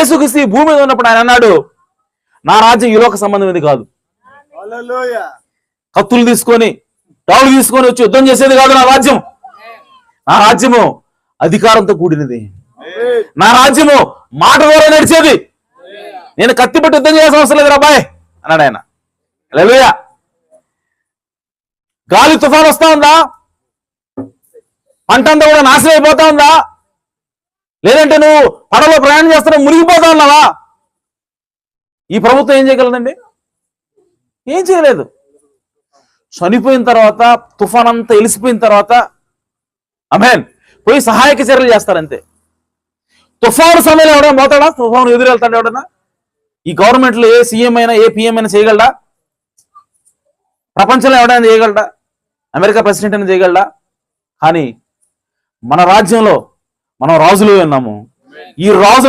యేసుక్రీస్తు భూమి మీద ఉన్నప్పుడు ఆయన అన్నాడు నా రాజ్యం ఈ లోక సంబంధమైనది కాదు. కత్తులు తీసుకొని డావులు తీసుకొని వచ్చి యుద్ధం చేసేది కాదు నా రాజ్యం. నా రాజ్యము అధికారంతో కూడినది. నా రాజ్యము మాట ద్వారా నడిచేది. నేను కత్తి పెట్టి యుద్ధం చేయాల్సిన అవసరం లేదు రాబాయ్ అన్నాడు ఆయన. హల్లెలూయా. గాలి తుఫాన్ వస్తా ఉందా? పంట అంతా కూడా నాశనం అయిపోతా ఉందా? లేదంటే నువ్వు పడవలో ప్రయాణం చేస్తున్నా మునిగిపోతా ఉన్నావా ఈ ప్రభుత్వం ఏం చేయగలదండి? ఏం చేయలేదు. చనిపోయిన తర్వాత తుఫాన్ అంతా ఎలిసిపోయిన తర్వాత అమెన్ పోయి సహాయక చర్యలు చేస్తారంతే. తుఫాను సమయంలో ఎవడైనా పోతాడా? తుఫాను ఎదురెళ్తాడు ఎవడన్నా ఈ గవర్నమెంట్లో ఏ సీఎం అయినా ఏ పిఎం అయినా చేయగలడా? ప్రపంచంలో ఎవడైనా చేయగలడా? అమెరికా ప్రెసిడెంట్ అయినా చేయగలడా? కానీ మన రాజ్యంలో మనం రాజులు విన్నాము ఈ రాజు